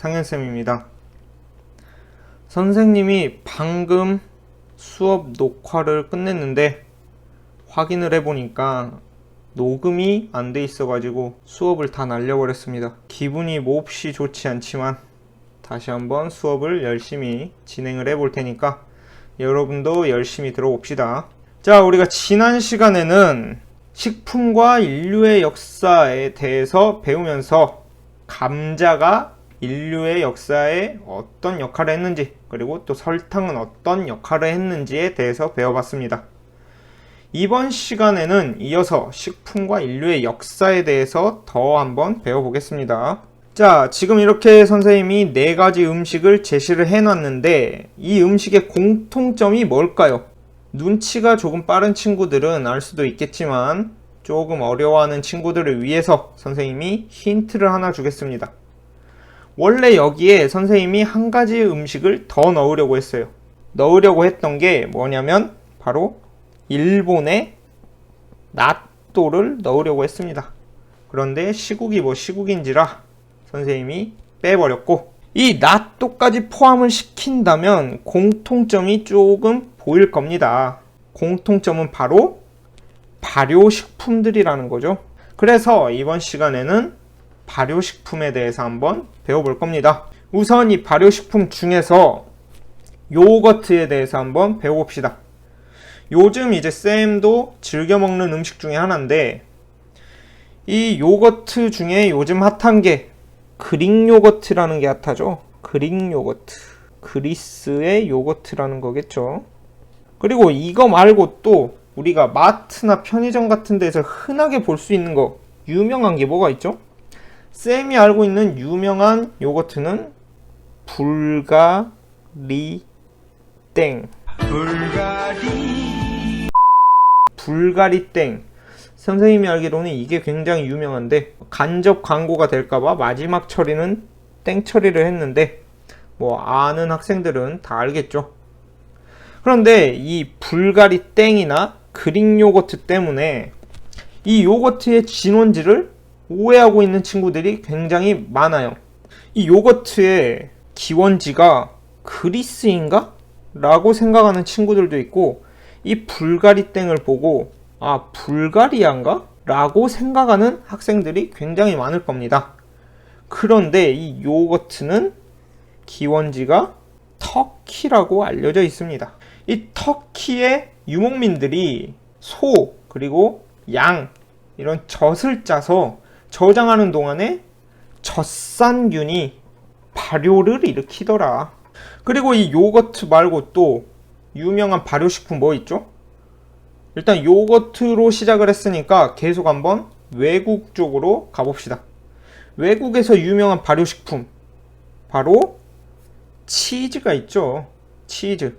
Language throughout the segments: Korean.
나 상현쌤입니다. 선생님이 방금 수업 녹화를 끝냈는데 확인을 해보니까 녹음이 안 돼 있어가지고 수업을 다 날려버렸습니다. 기분이 몹시 좋지 않지만 다시 한번 수업을 열심히 진행을 해볼 테니까 여러분도 열심히 들어봅시다. 자, 우리가 지난 시간에는 식품과 인류의 역사에 대해서 배우면서 감자가 인류의 역사에 어떤 역할을 했는지 그리고 또 설탕은 어떤 역할을 했는지에 대해서 배워봤습니다. 이번 시간에는 이어서 식품과 인류의 역사에 대해서 더 한번 배워보겠습니다. 자, 지금 이렇게 선생님이 네 가지 음식을 제시를 해놨는데 이 음식의 공통점이 뭘까요? 눈치가 조금 빠른 친구들은 알 수도 있겠지만 조금 어려워하는 친구들을 위해서 선생님이 힌트를 하나 주겠습니다. 원래 여기에 선생님이 한 가지 음식을 더 넣으려고 했어요. 넣으려고 했던 게 뭐냐면 바로 일본의 낫또를 넣으려고 했습니다. 그런데 시국이 뭐 시국인지라 선생님이 빼버렸고 이 낫또까지 포함을 시킨다면 공통점이 조금 보일 겁니다. 공통점은 바로 발효식품들이라는 거죠. 그래서 이번 시간에는 발효식품에 대해서 한번 배워볼 겁니다. 우선 이 발효식품 중에서 요거트에 대해서 한번 배워봅시다. 요즘 이제 쌤도 즐겨 먹는 음식 중에 하나인데 이 요거트 중에 요즘 핫한 게 그릭 요거트라는 게 핫하죠. 그릭 요거트. 그리스의 요거트라는 거겠죠. 그리고 이거 말고 또 우리가 마트나 편의점 같은 데서 흔하게 볼 수 있는 거 유명한 게 뭐가 있죠? 쌤이 알고 있는 유명한 요거트는 불가리 땡. 불가리 땡. 선생님이 알기로는 이게 굉장히 유명한데 간접 광고가 될까봐 마지막 처리는 땡 처리를 했는데 뭐 아는 학생들은 다 알겠죠. 그런데 이 불가리 땡이나 그릭 요거트 때문에 이 요거트의 진원지를 오해하고 있는 친구들이 굉장히 많아요. 이 요거트의 기원지가 그리스인가? 라고 생각하는 친구들도 있고 이 불가리 땡을 보고 아 불가리아인가? 라고 생각하는 학생들이 굉장히 많을 겁니다. 그런데 이 요거트는 기원지가 터키라고 알려져 있습니다. 이 터키의 유목민들이 소 그리고 양 이런 젖을 짜서 저장하는 동안에 젖산균이 발효를 일으키더라. 그리고 이 요거트 말고 또 유명한 발효식품 뭐 있죠? 일단 요거트로 시작을 했으니까 계속 한번 외국 쪽으로 가봅시다. 외국에서 유명한 발효식품 바로 치즈가 있죠. 치즈.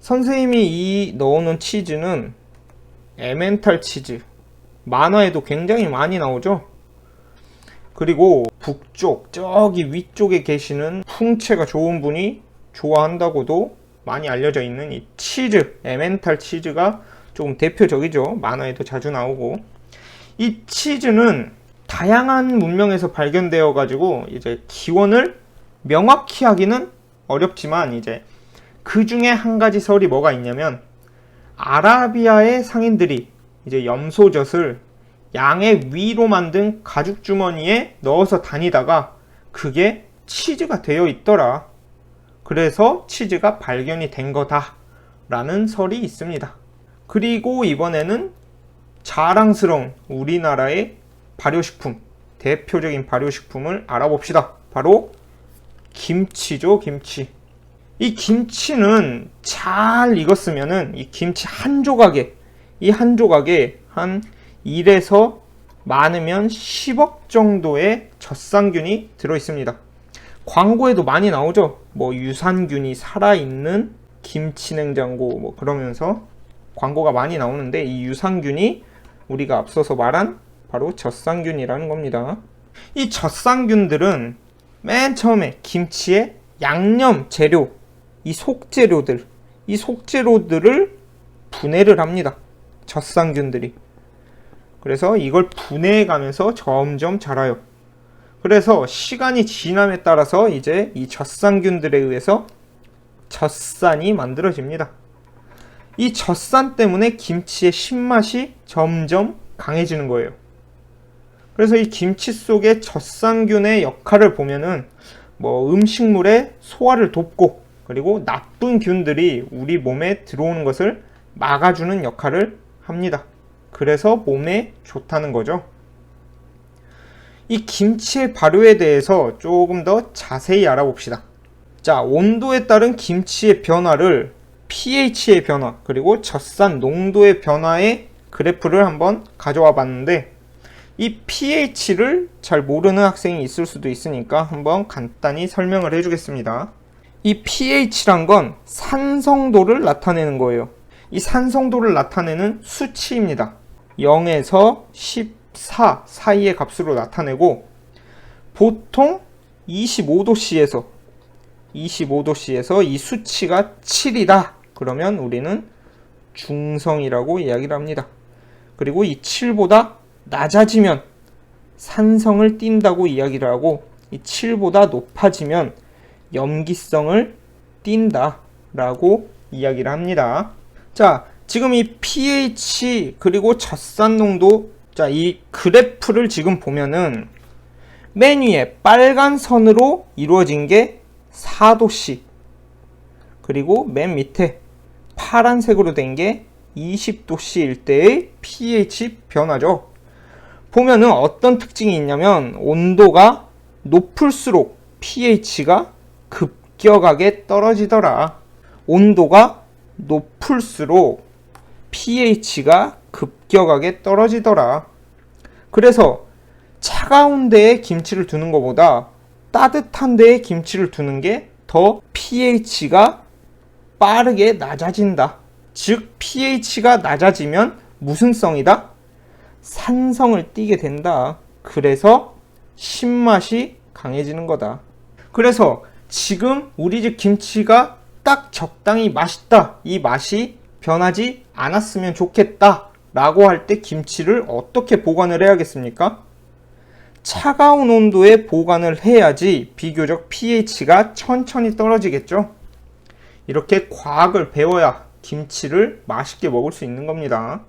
선생님이 이 넣어놓은 치즈는 에멘탈 치즈. 만화에도 굉장히 많이 나오죠. 그리고 북쪽 저기 위쪽에 계시는 풍채가 좋은 분이 좋아한다고도 많이 알려져 있는 이 치즈, 에멘탈 치즈가 조금 대표적이죠. 만화에도 자주 나오고. 이 치즈는 다양한 문명에서 발견되어 가지고 이제 기원을 명확히 하기는 어렵지만 이제 그 중에 한 가지 설이 뭐가 있냐면 아라비아의 상인들이 이제 염소젖을 양의 위로 만든 가죽 주머니에 넣어서 다니다가 그게 치즈가 되어 있더라. 그래서 치즈가 발견이 된 거다 라는 설이 있습니다. 그리고 이번에는 자랑스러운 우리나라의 발효식품, 대표적인 발효식품을 알아봅시다. 바로 김치죠, 김치. 이 김치는 잘 익었으면은 이 김치 한 조각에, 이 한 조각에 한 1에서 많으면 10억 정도의 젖산균이 들어 있습니다. 광고에도 많이 나오죠. 뭐 유산균이 살아있는 김치 냉장고 뭐 그러면서 광고가 많이 나오는데 이 유산균이 우리가 앞서서 말한 바로 젖산균이라는 겁니다. 이 젖산균들은 맨 처음에 김치의 양념 재료, 이 속재료들, 이 속재료들을 분해를 합니다. 젖산균들이. 그래서 이걸 분해해 가면서 점점 자라요. 그래서 시간이 지남에 따라서 이제 이 젖산균들에 의해서 젖산이 만들어집니다. 이 젖산 때문에 김치의 신맛이 점점 강해지는 거예요. 그래서 이 김치 속에 젖산균의 역할을 보면은 뭐 음식물의 소화를 돕고 그리고 나쁜 균들이 우리 몸에 들어오는 것을 막아주는 역할을 합니다. 그래서 몸에 좋다는 거죠. 이 김치의 발효에 대해서 조금 더 자세히 알아봅시다. 자, 온도에 따른 김치의 변화를 pH의 변화, 그리고 젖산 농도의 변화의 그래프를 한번 가져와 봤는데, 이 pH를 잘 모르는 학생이 있을 수도 있으니까 한번 간단히 설명을 해주겠습니다. 이 pH란 건 산성도를 나타내는 거예요. 이 산성도를 나타내는 수치입니다. 0에서 14 사이의 값으로 나타내고 보통 25도씨에서 25도씨에서 이 수치가 7이다. 그러면 우리는 중성이라고 이야기를 합니다. 그리고 이 7보다 낮아지면 산성을 띈다고 이야기를 하고 이 7보다 높아지면 염기성을 띈다라고 이야기를 합니다. 자, 지금 이 pH 그리고 젖산 농도 자, 이 그래프를 지금 보면은 맨 위에 빨간 선으로 이루어진 게 4도씨 그리고 맨 밑에 파란색으로 된 게 20도씨일 때의 pH 변화죠. 보면은 어떤 특징이 있냐면 온도가 높을수록 pH가 급격하게 떨어지더라. 온도가 높을수록 pH가 급격하게 떨어지더라. 그래서 차가운 데에 김치를 두는 것보다 따뜻한 데에 김치를 두는 게 더 pH가 빠르게 낮아진다. 즉, pH가 낮아지면 무슨 성이다? 산성을 띠게 된다. 그래서 신맛이 강해지는 거다. 그래서 지금 우리 집 김치가 딱 적당히 맛있다. 이 맛이 변하지 않았으면 좋겠다. 라고 할 때 김치를 어떻게 보관을 해야겠습니까? 차가운 온도에 보관을 해야지 비교적 pH가 천천히 떨어지겠죠? 이렇게 과학을 배워야 김치를 맛있게 먹을 수 있는 겁니다.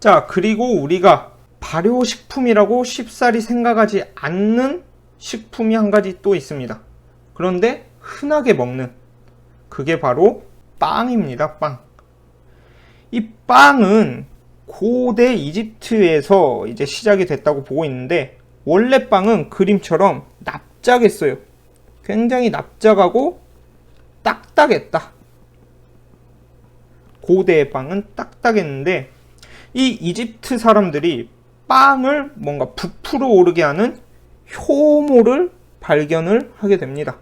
자, 그리고 우리가 발효식품이라고 쉽사리 생각하지 않는 식품이 한 가지 또 있습니다. 그런데 흔하게 먹는 그게 바로 빵입니다. 빵. 이 빵은 고대 이집트에서 이제 시작이 됐다고 보고 있는데 원래 빵은 그림처럼 납작했어요. 굉장히 납작하고 딱딱했다. 고대의 빵은 딱딱했는데 이 이집트 사람들이 빵을 뭔가 부풀어 오르게 하는 효모를 발견을 하게 됩니다.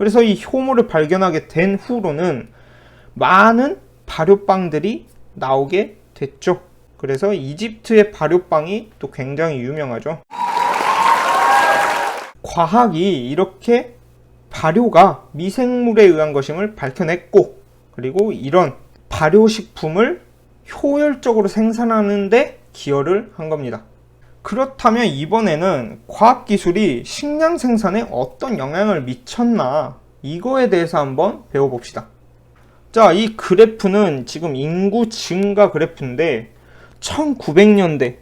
그래서 이 효모를 발견하게 된 후로는 많은 발효빵들이 나오게 됐죠. 그래서 이집트의 발효빵이 또 굉장히 유명하죠. 과학이 이렇게 발효가 미생물에 의한 것임을 밝혀냈고, 그리고 이런 발효식품을 효율적으로 생산하는데 기여를 한 겁니다. 그렇다면 이번에는 과학기술이 식량 생산에 어떤 영향을 미쳤나 이거에 대해서 한번 배워봅시다. 자, 이 그래프는 지금 인구 증가 그래프인데 1900년대,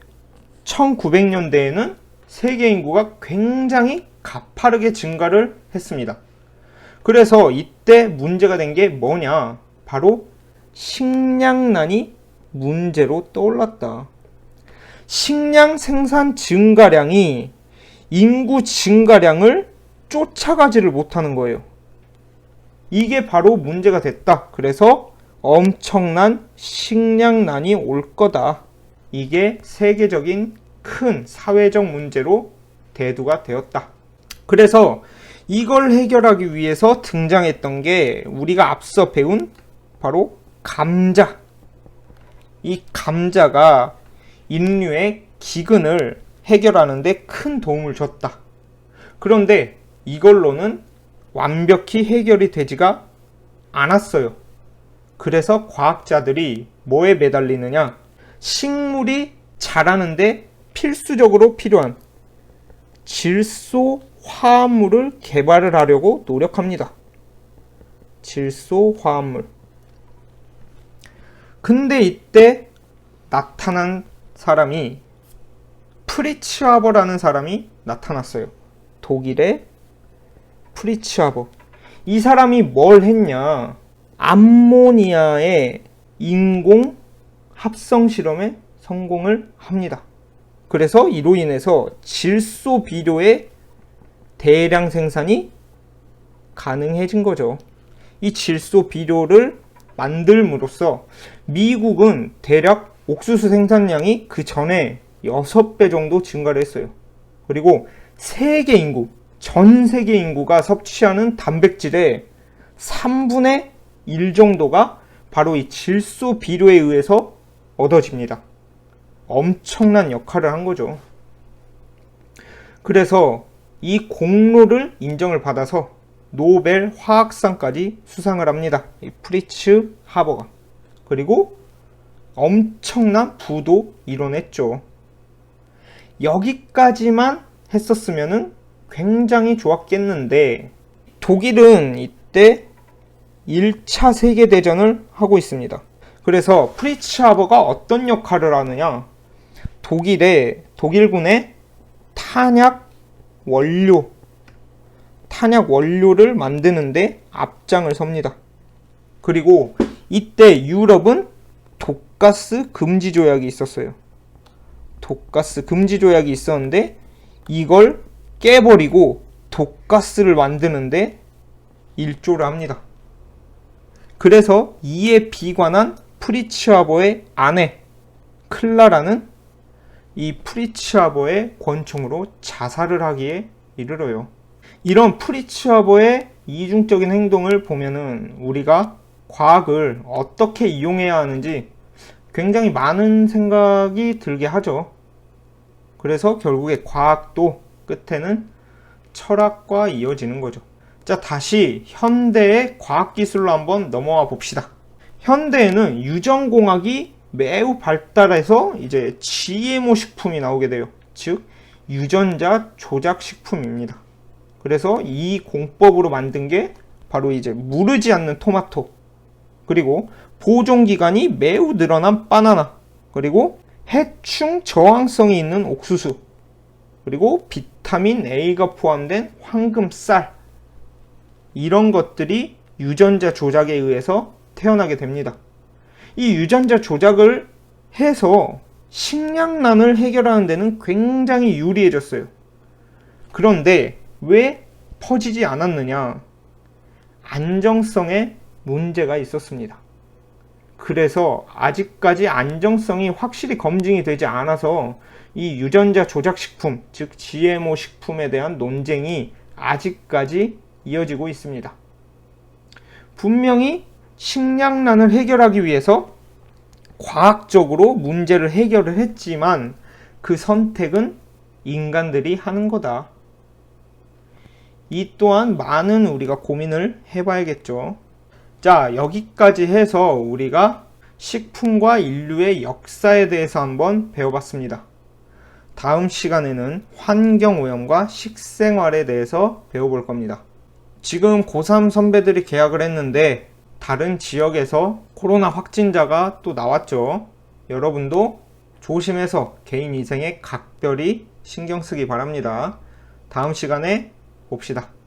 1900년대에는 세계 인구가 굉장히 가파르게 증가를 했습니다. 그래서 이때 문제가 된 게 뭐냐? 바로 식량난이 문제로 떠올랐다. 식량 생산 증가량이 인구 증가량을 쫓아가지를 못하는 거예요. 이게 바로 문제가 됐다. 그래서 엄청난 식량난이 올 거다. 이게 세계적인 큰 사회적 문제로 대두가 되었다. 그래서 이걸 해결하기 위해서 등장했던 게 우리가 앞서 배운 바로 감자. 이 감자가 인류의 기근을 해결하는데 큰 도움을 줬다. 그런데 이걸로는 완벽히 해결이 되지가 않았어요. 그래서 과학자들이 뭐에 매달리느냐? 식물이 자라는데 필수적으로 필요한 질소 화합물을 개발을 하려고 노력합니다. 질소 화합물. 근데 이때 나타난 사람이 프리츠 하버라는 사람이 나타났어요. 독일의 프리츠 하버. 이 사람이 뭘 했냐? 암모니아의 인공 합성 실험에 성공을 합니다. 그래서 이로 인해서 질소 비료의 대량 생산이 가능해진 거죠. 이 질소 비료를 만들므로써 미국은 대략 옥수수 생산량이 그 전에 6배 정도 증가를 했어요. 그리고 세계 인구, 전 세계 인구가 섭취하는 단백질의 3분의 1 정도가 바로 이 질소 비료에 의해서 얻어집니다. 엄청난 역할을 한 거죠. 그래서 이 공로를 인정을 받아서 노벨 화학상까지 수상을 합니다. 이 프리츠 하버가. 그리고 엄청난 부도 이뤄냈죠. 여기까지만 했었으면 굉장히 좋았겠는데 독일은 이때 1차 세계대전을 하고 있습니다. 그래서 프리츠 하버가 어떤 역할을 하느냐? 독일의 독일군의 탄약 원료 탄약 원료를 만드는데 앞장을 섭니다. 그리고 이때 유럽은 독가스 금지 조약이 있었어요. 독가스 금지 조약이 있었는데 이걸 깨버리고 독가스를 만드는데 일조를 합니다. 그래서 이에 비관한 프리츠하버의 아내 클라라는 이 프리츠하버의 권총으로 자살을 하기에 이르러요. 이런 프리츠하버의 이중적인 행동을 보면은 우리가 과학을 어떻게 이용해야 하는지 굉장히 많은 생각이 들게 하죠. 그래서 결국에 과학도 끝에는 철학과 이어지는 거죠. 자, 다시 현대의 과학기술로 한번 넘어와 봅시다. 현대에는 유전공학이 매우 발달해서 이제 GMO 식품이 나오게 돼요. 즉, 유전자 조작 식품입니다. 그래서 이 공법으로 만든 게 바로 이제 무르지 않는 토마토, 그리고 보존 기간이 매우 늘어난 바나나, 그리고 해충 저항성이 있는 옥수수, 그리고 비타민 A가 포함된 황금쌀, 이런 것들이 유전자 조작에 의해서 태어나게 됩니다. 이 유전자 조작을 해서 식량난을 해결하는 데는 굉장히 유리해졌어요. 그런데 왜 퍼지지 않았느냐? 안정성에 문제가 있었습니다. 그래서 아직까지 안정성이 확실히 검증이 되지 않아서 이 유전자 조작 식품, 즉 GMO 식품에 대한 논쟁이 아직까지 이어지고 있습니다. 분명히 식량난을 해결하기 위해서 과학적으로 문제를 해결을 했지만 그 선택은 인간들이 하는 거다. 이 또한 많은 우리가 고민을 해봐야겠죠. 자, 여기까지 해서 우리가 식품과 인류의 역사에 대해서 한번 배워봤습니다. 다음 시간에는 환경오염과 식생활에 대해서 배워볼 겁니다. 지금 고3 선배들이 계약을 했는데 다른 지역에서 코로나 확진자가 또 나왔죠. 여러분도 조심해서 개인 위생에 각별히 신경 쓰기 바랍니다. 다음 시간에 봅시다.